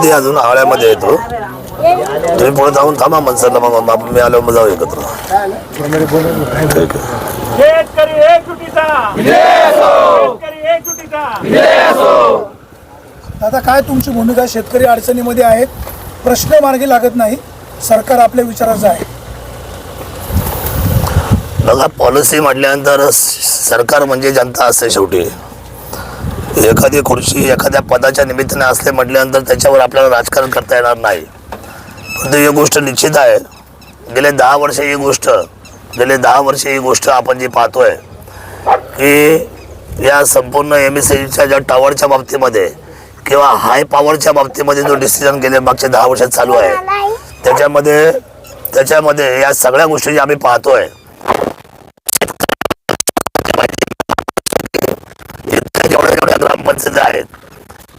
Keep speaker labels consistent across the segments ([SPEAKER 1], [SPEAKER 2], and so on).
[SPEAKER 1] आळ्यामध्ये अजून आळ्यामध्ये येतो तुम्ही पुढे जाऊन थांबा मनसरला मग आपण मी आलो मग जाऊ एकत्र. ठीक आहे.
[SPEAKER 2] आता काय तुमची भूमिका? शेतकरी अडचणीमध्ये आहेत. प्रश्न मार्गी लागत नाही. सरकार आपल्या विचाराचं आहे.
[SPEAKER 1] बघा पॉलिसी म्हटल्यानंतर सरकार म्हणजे जनता असते शेवटी. एखादी खुर्ची एखाद्या पदाच्या निमित्ताने असले म्हटल्यानंतर त्याच्यावर आपल्याला राजकारण करता येणार नाही. परंतु ही गोष्ट निश्चित आहे. गेले दहा वर्ष ही गोष्ट गेले दहा वर्ष ही गोष्ट आपण जी पाहतोय की या संपूर्ण एम एस सीच्या ज्या टॉवरच्या बाबतीमध्ये किंवा हाय पॉवरच्या बाबतीमध्ये जो डिसिजन गेले मागच्या दहा वर्षात चालू आहे त्याच्यामध्ये त्याच्यामध्ये या सगळ्या गोष्टी ज्या आम्ही पाहतोय जेवढ्या आहेत.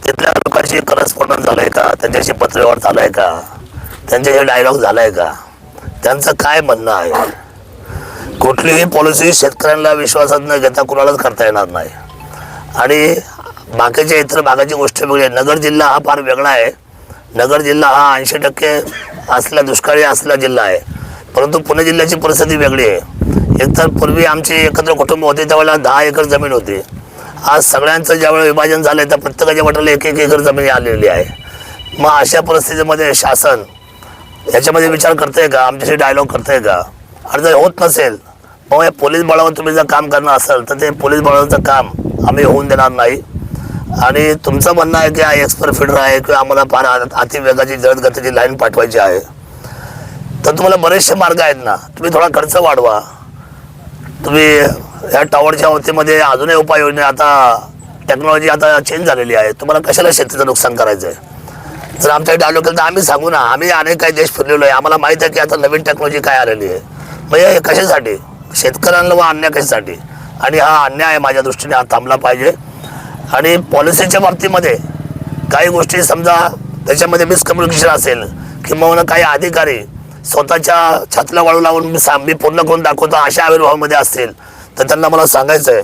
[SPEAKER 1] तिथल्या लोकांशी करस्पॉन्डन्स झालंय का? त्यांच्याशी पत्रव्यवहार झालाय का? त्यांच्याशी डायलॉग झालाय का? त्यांचं काय म्हणणं आहे? कुठलीही पॉलिसी शेतकऱ्यांना विश्वासात न घेता कुणालाच करता येणार नाही. आणि बाकीच्या इतर भागाची गोष्ट वेगळी आहे नगर जिल्हा हा फार वेगळा आहे. नगर जिल्हा हा ऐंशी टक्के असला दुष्काळी असला जिल्हा आहे. परंतु पुणे जिल्ह्याची परिस्थिती वेगळी आहे. एकतर पूर्वी आमची एकत्र कुटुंब होते त्यावेळेला दहा एकर जमीन होती. आज सगळ्यांचं ज्यावेळेला विभाजन झालं त्या प्रत्येकाच्या वाट्याला एक एक एकर जमीन आलेली आहे. मग अशा परिस्थितीमध्ये शासन याच्यामध्ये विचार करतंय का? आमच्याशी डायलॉग करतंय का? आणि जर होत नसेल मग या पोलीस बळावर तुम्ही जर काम करणार असाल तर ते पोलीस बळावरचं काम आम्ही होऊन देणार नाही. आणि तुमचं म्हणणं आहे की हा एक्सपर फिडर आहे किंवा आम्हाला फार अतिवेगाची जलद गतीची लाईन पाठवायची आहे. तर तुम्हाला बरेचसे मार्ग आहेत ना. तुम्ही थोडा खर्च वाढवा. तुम्ही या टॉवरच्या वतीमध्ये अजूनही उपाययोजना आता टेक्नॉलॉजी आता चेंज झालेली आहे. तुम्हाला कशाला शेतीचं नुकसान करायचं आहे जर आमच्या डायलॉग केलं तर आम्ही सांगू ना आम्ही अनेक काही देश फिरलेलो आहे. आम्हाला माहीत आहे की आता नवीन टेक्नॉलॉजी काय आलेली आहे. मग हे कशासाठी? शेतकऱ्यांना व अन्याय कशासाठी? आणि हा अन्याय आहे माझ्या दृष्टीने हा थांबला पाहिजे. आणि पॉलिसीच्या बाबतीमध्ये काही गोष्टी समजा त्याच्यामध्ये मिसकम्युनिकेशन असेल किंवा काही अधिकारी स्वतःच्या छातला वाळू लावून मी सा मी पूर्ण करून दाखवतो अशा आविर्भावामध्ये असतील. तर त्यांना मला सांगायचं आहे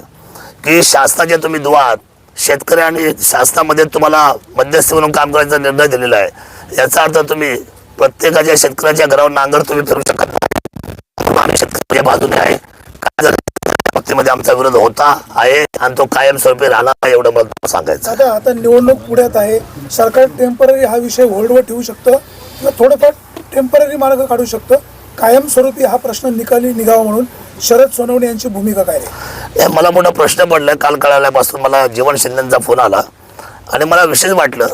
[SPEAKER 1] की शासनाचे तुम्ही दुआत शेतकरी आणि शासनामध्ये तुम्हाला मध्यस्थी म्हणून काम करायचा निर्णय दिलेला आहे. याचा अर्थ तुम्ही प्रत्येकाच्या शेतकऱ्याच्या घरावर नांगर तुम्ही फिरू शकत नाही. शेतकरी शेतकऱ्याच्या बाजूने आहे. काय बाबतीमध्ये आमचा विरोध होता आहे आणि तो कायमस्वरूपी राहणार नाही एवढं मला सांगायचं
[SPEAKER 2] आता आता निवडणूक पुढ्यात आहे. सरकार टेंपररी हा विषय होल्डवर ठेवू शकतं? किंवा थोडंफार टेंपररी मार्ग काढू शकतं? कायमस्वरूपी हा प्रश्न निकाली निघावा म्हणून शरद सोनवणे यांची भूमिका काय आहे?
[SPEAKER 1] मला मोठा प्रश्न पडला. काल कळाल्यापासून मला जीवन शिंदेचा फोन आला. आणि मला विशेष वाटलं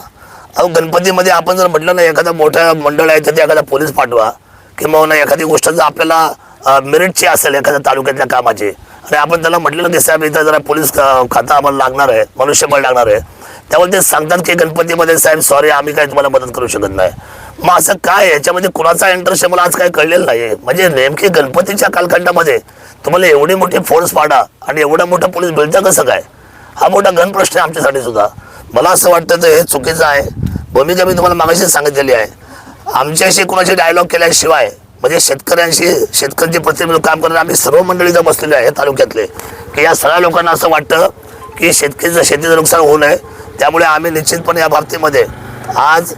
[SPEAKER 1] अहो गणपतीमध्ये आपण जर म्हटलं ना एखादा मोठा मंडळ आहे तर एखादा पोलीस पाठवा. किंवा ना एखादी गोष्ट जर आपल्याला मेरिटची असेल एखाद्या तालुक्यातल्या कामाची आणि आपण त्याला म्हटलं की साहेब इथं जरा पोलीस खातं आम्हाला लागणार आहे मनुष्यबळ लागणार आहे. त्यामुळे ते सांगतात की गणपतीमध्ये साहेब सॉरी आम्ही काय तुम्हाला मदत करू शकत नाही. मग असं काय याच्यामध्ये कुणाचा इंटरेस्ट मला आज काय कळलेलं नाही म्हणजे नेमके गणपतीच्या कालखंडामध्ये तुम्हाला एवढी मोठी फोर्स पाडा आणि एवढा मोठा पोलीस मिळतं कसं काय? हा मोठा घन प्रश्न आहे आमच्यासाठी सुद्धा. मला असं वाटतं तर हे चुकीचं आहे. भूमिका मी तुम्हाला मागाशी सांगितलेली आहे. आमच्याशी कुणाशी डायलॉग केल्याशिवाय म्हणजे शेतकऱ्यांशी शेतकऱ्यांचे प्रतिनिधी काम करणारे आम्ही सर्व मंडळी जर बसलेले आहे तालुक्यातले. की या सगळ्या लोकांना असं वाटतं की शेतकरीचं शेतीचं नुकसान होऊ नये. त्यामुळे आम्ही निश्चितपणे या बाबतीमध्ये आज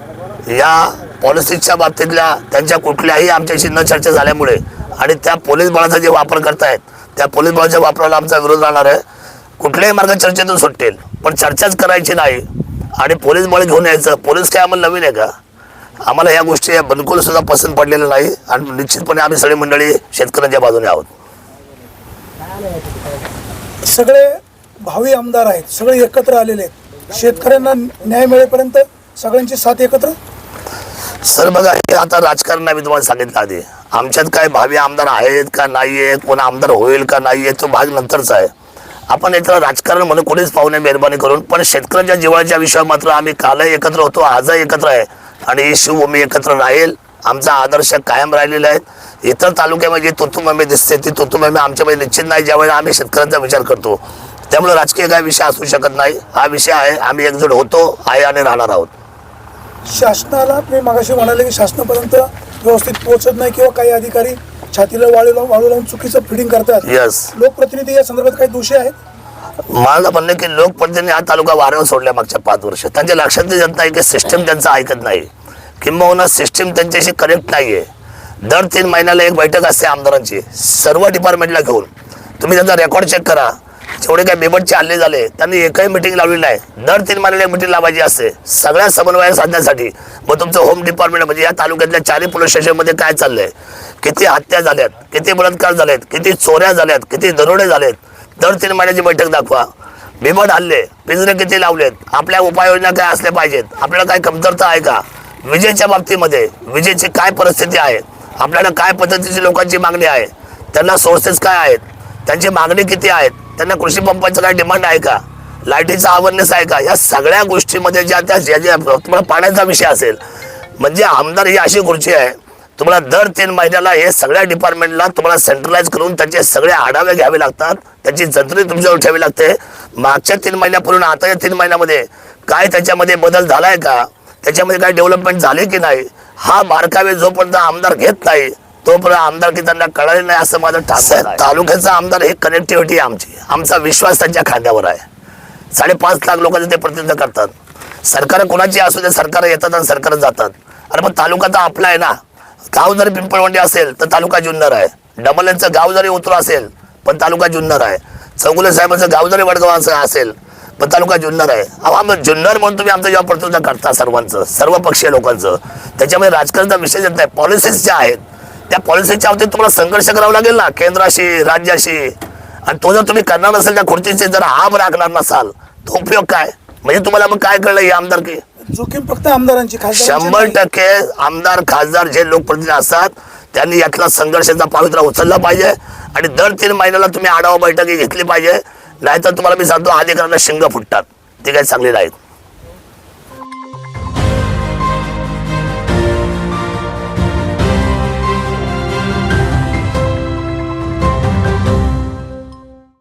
[SPEAKER 1] या पॉलिसीच्या बाबतीतल्या त्यांच्या कुठल्याही आमच्याशी न चर्चा झाल्यामुळे आणि त्या पोलीस बळाचा जे वापर करतायत त्या पोलीस बळाच्या वापराला आमचा विरोध राहणार आहे. कुठल्याही मार्ग चर्चेतून सुटतील पण चर्चाच करायची नाही आणि पोलीस बळ घेऊन यायचं. पोलीस काय आम्हाला नवीन आहे का? आम्हाला या गोष्टी बिलकुल सुद्धा पसंत पडलेल्या नाही आणि निश्चितपणे आम्ही सगळी मंडळी शेतकऱ्यांच्या बाजूने आहोत.
[SPEAKER 2] सगळे भावी आमदार आहेत सगळे एकत्र आलेले आहेत. शेतकऱ्यांना न्याय मिळेपर्यंत सगळ्यांची साथ एकत्र?
[SPEAKER 1] सर बघा हे आता राजकारण नाही मी तुम्हाला सांगितलं आधी. आमच्यात काय भावी आमदार आहेत का नाही आहेत कोण आमदार होईल का नाही आहे तो भाग नंतरचा आहे. आपण याचं राजकारण म्हणून कोणीच पाहू नये मेहरबानी करून पण शेतकऱ्यांच्या जीवनाच्या विषयावर मात्र आम्ही कालही एकत्र होतो आजही एकत्र आहे. आणि ही शिवभूमी एकत्र राहील. आमचा आदर्श कायम राहिलेला आहे. इतर तालुक्यामध्ये जी दिसते ती तुतुंबे आमच्यामध्ये निश्चित नाही ज्यावेळेला आम्ही शेतकऱ्यांचा विचार करतो. त्यामुळे राजकीय काय विषय असू शकत नाही. हा विषय आहे आम्ही एकजूट होतो आहे आणि राहणार आहोत.
[SPEAKER 2] शासनाला मी मागाशी म्हणाले की शासनापर्यंत व्यवस्थित पोहोचत नाही किंवा काही अधिकारी छातीला वाळू लावून वाळू लावून चुकीचं फिडिंग करतात.
[SPEAKER 1] यस
[SPEAKER 2] लोकप्रतिनिधी या संदर्भात काही दोषी आहेत?
[SPEAKER 1] माझं म्हणणं आहे की लोकप्रतिनिधी हा तालुका वाऱ्यावर सोडल्या मागच्या पाच वर्ष. त्यांच्या लक्षात येत नाही की सिस्टीम त्यांचं ऐकत नाही. किंबहुना सिस्टीम त्यांच्याशी कनेक्ट नाहीये. दर तीन महिन्याला एक बैठक असते आमदारांची. सर्व डिपार्टमेंटला घेऊन. तुम्ही त्यांचा रेकॉर्ड चेक करा. जेवढे काही बेबटचे हल्ले झाले त्यांनी एकही मिटिंग लावली नाही. दर तीन महिन्याला मिटिंग लावायची असते. सगळ्या समन्वय साधण्यासाठी. मग तुमचं होम डिपार्टमेंट म्हणजे या तालुक्यातल्या चारही पोलीस स्टेशनमध्ये काय चाललंय? किती हत्या झाल्यात किती बलात्कार झालेत किती चोऱ्या झाल्यात किती दरोडे झालेत? दर तीन महिन्याची बैठक दाखवा. बिबट हल्ले पिंजरे किती लावलेत? आपल्या उपाययोजना काय असल्या पाहिजेत? आपल्याला काय कमतरता आहे का? विजेच्या बाबतीमध्ये विजेची काय परिस्थिती आहे? आपल्याला काय पद्धतीची लोकांची मागणी आहे? त्यांना सोर्सेस काय आहेत? त्यांची मागणी किती आहेत? त्यांना कृषी पंपाचं काय डिमांड आहे का? लाईटीचा अवेअरनेस आहे का? या सगळ्या गोष्टीमध्ये ज्या त्या ज्या ज्या तुम्हाला पाण्याचा विषय असेल म्हणजे आमदार ही अशी खुर्ची आहे तुम्हाला दर तीन महिन्याला हे सगळ्या डिपार्टमेंटला तुम्हाला सेंट्रलाइज करून त्याचे सगळे आढावे घ्यावे लागतात त्याची जंत्री तुमच्यावर ठेवावी लागते. मागच्या तीन महिन्यापूर्वी आता या तीन महिन्यामध्ये काय त्याच्यामध्ये बदल झालाय का? त्याच्यामध्ये काय डेव्हलपमेंट झाले की नाही? हा बारकावे जोपर्यंत आमदार घेत नाही तोपर्यंत आमदार की त्यांना कळले नाही असं माझं ठाकरे तालुक्याचा आमदार हे कनेक्टिव्हिटी आमची. आमचा विश्वास त्यांच्या खांद्यावर आहे. साडेपाच लाख लोकांचे ते प्रतिनिधित्व करतात. सरकार कोणाची असू दे सरकार येतात आणि सरकार जातात. अरे पण तालुका तर आपला आहे ना. गाव जरी पिंपळवंडी असेल तर तालुका जुन्नर आहे. डबल यांचं गाव जरी उतरू असेल पण तालुका जुन्नर आहे. चौगुले साहेबांचं गाव जरी वडगाव असेल पण तालुका जुन्नर आहे. अहो आम्ही जुन्नर म्हणून तुम्ही आमचं जेव्हा प्रतिनिधित्व करता सर्वांचं सर्व पक्षीय लोकांचं त्याच्यामध्ये राजकारणाचा विषय येत नाही. पॉलिसीज ज्या आहेत त्या पॉलिसीच्या बाबतीत तुम्हाला संघर्ष करावा लागेल ना केंद्राशी राज्याशी. आणि तो जर तुम्ही करणार नसेल त्या खुर्चीचे जर आम राखणार नसाल तो उपयोग काय? म्हणजे तुम्हाला मग काय कळलं ही आमदारकी
[SPEAKER 2] जोखीम फक्त आमदारांची
[SPEAKER 1] शंभर. टक्के आमदार खासदार जे लोकप्रतिनिधी असतात त्यांनी यातला संघर्षाचा पावित्रा उचलला पाहिजे. आणि दर तीन महिन्याला तुम्ही आढावा बैठकी घेतली पाहिजे. नाहीतर तुम्हाला मी सांगतो अधिकाऱ्यांना शिंग फुटतात. ती काही चांगली नाहीत.